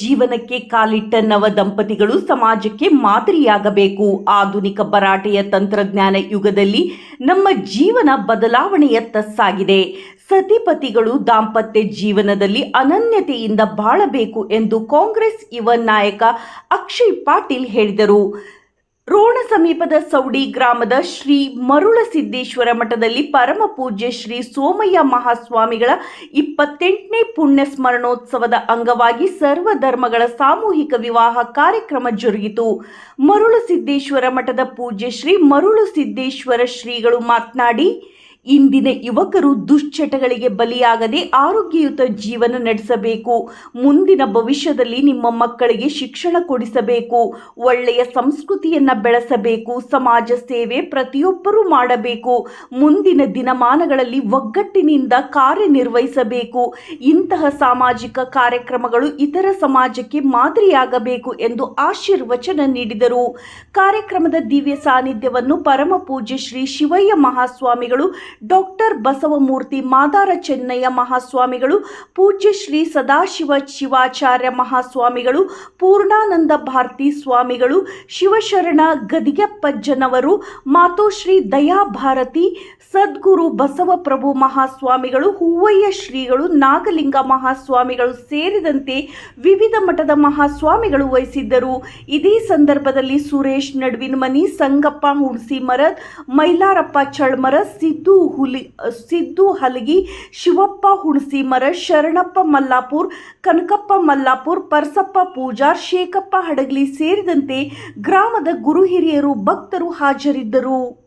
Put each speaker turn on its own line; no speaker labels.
ಜೀವನಕ್ಕೆ ಕಾಲಿಟ್ಟ ನವ ದಂಪತಿಗಳು ಸಮಾಜಕ್ಕೆ ಮಾದರಿಯಾಗಬೇಕು. ಆಧುನಿಕ ಭರಾಟೆಯ ತಂತ್ರಜ್ಞಾನ ಯುಗದಲ್ಲಿ ನಮ್ಮ ಜೀವನ ಬದಲಾವಣೆಯತ್ತ ಸಾಗಿದೆ ಸತಿಪತಿಗಳು ದಾಂಪತ್ಯ ಜೀವನದಲ್ಲಿ ಅನನ್ಯತೆಯಿಂದ ಬಾಳಬೇಕು ಎಂದು ಕಾಂಗ್ರೆಸ್ ಯುವ ನಾಯಕ ಅಕ್ಷಯ್ ಪಾಟೀಲ್ ಹೇಳಿದರು. ರೋಣ ಸಮೀಪದ ಸೌಡಿ ಗ್ರಾಮದ ಶ್ರೀ ಮರುಳಸಿದ್ದೇಶ್ವರ ಮಠದಲ್ಲಿ ಪರಮ ಪೂಜ್ಯ ಶ್ರೀ ಸೋಮಯ್ಯ ಮಹಾಸ್ವಾಮಿಗಳ ಇಪ್ಪತ್ತೆಂಟನೇ ಪುಣ್ಯ ಸ್ಮರಣೋತ್ಸವದ ಅಂಗವಾಗಿ ಸರ್ವ ಧರ್ಮಗಳ ಸಾಮೂಹಿಕ ವಿವಾಹ ಕಾರ್ಯಕ್ರಮ ಜರುಗಿತು. ಮರುಳಸಿದ್ದೇಶ್ವರ ಮಠದ ಪೂಜ್ಯ ಶ್ರೀ ಮರುಳಸಿದ್ದೇಶ್ವರ ಶ್ರೀಗಳು ಮಾತನಾಡಿ ಇಂದಿನ ಯುವಕರು ದುಶ್ಚಟಗಳಿಗೆ ಬಲಿಯಾಗದೆ ಆರೋಗ್ಯಯುತ ಜೀವನ ನಡೆಸಬೇಕು. ಮುಂದಿನ ಭವಿಷ್ಯದಲ್ಲಿ ನಿಮ್ಮ ಮಕ್ಕಳಿಗೆ ಶಿಕ್ಷಣ ಕೊಡಿಸಬೇಕು. ಒಳ್ಳೆಯ ಸಂಸ್ಕೃತಿಯನ್ನ ಬೆಳೆಸಬೇಕು. ಸಮಾಜ ಸೇವೆ ಪ್ರತಿಯೊಬ್ಬರೂ ಮಾಡಬೇಕು. ಮುಂದಿನ ದಿನಮಾನಗಳಲ್ಲಿ ಒಗ್ಗಟ್ಟಿನಿಂದ ಕಾರ್ಯನಿರ್ವಹಿಸಬೇಕು. ಇಂತಹ ಸಾಮಾಜಿಕ ಕಾರ್ಯಕ್ರಮಗಳು ಇತರ ಸಮಾಜಕ್ಕೆ ಮಾದರಿಯಾಗಬೇಕು ಎಂದು ಆಶೀರ್ವಚನ ನೀಡಿದರು. ಕಾರ್ಯಕ್ರಮದ ದಿವ್ಯ ಸಾನ್ನಿಧ್ಯವನ್ನು ಪರಮ ಶ್ರೀ ಶಿವಯ್ಯ ಮಹಾಸ್ವಾಮಿಗಳು ಡಾಕ್ಟರ್ ಬಸವಮೂರ್ತಿ ಮಾದಾರ ಚೆನ್ನಯ್ಯ ಮಹಾಸ್ವಾಮಿಗಳು, ಪೂಜ್ಯ ಶ್ರೀ ಸದಾಶಿವ ಶಿವಾಚಾರ್ಯ ಮಹಾಸ್ವಾಮಿಗಳು, ಪೂರ್ಣಾನಂದ ಭಾರತಿ ಸ್ವಾಮಿಗಳು, ಶಿವಶರಣ ಗದಿಗೆಪ್ಪಜ್ಜನವರು ಮಾತೋಶ್ರೀ ದಯಾಭಾರತಿ ಸದ್ಗುರು ಬಸವಪ್ರಭು ಮಹಾಸ್ವಾಮಿಗಳು, ಹೂವಯ್ಯ ಶ್ರೀಗಳು, ನಾಗಲಿಂಗ ಮಹಾಸ್ವಾಮಿಗಳು ಸೇರಿದಂತೆ ವಿವಿಧ ಮಠದ ಮಹಾಸ್ವಾಮಿಗಳು ವಹಿಸಿದ್ದರು. ಇದೇ ಸಂದರ್ಭದಲ್ಲಿ ಸುರೇಶ್ ನಡುವಿನಮನಿ ಸಂಗಪ್ಪ, ಹುಣಸಿ ಮರದ್, ಮೈಲಾರಪ್ಪ ಚಳ್ಮರ, ಸಿದ್ದು ಹುಲಿ, ಸಿದ್ದು ಹಲಗಿ, ಶಿವಪ್ಪ ಹುಣಸಿ ಮರ, ಶರಣಪ್ಪ ಮಲ್ಲಾಪುರ್, ಕನಕಪ್ಪ ಮಲ್ಲಾಪುರ್, ಪರ್ಸಪ್ಪ ಪೂಜಾರ್, ಶೇಖಪ್ಪ ಹಡಗ್ಲಿ ಸೇರಿದಂತೆ ಗ್ರಾಮದ ಗುರು ಹಿರಿಯರು ಭಕ್ತರು ಹಾಜರಿದ್ದರು.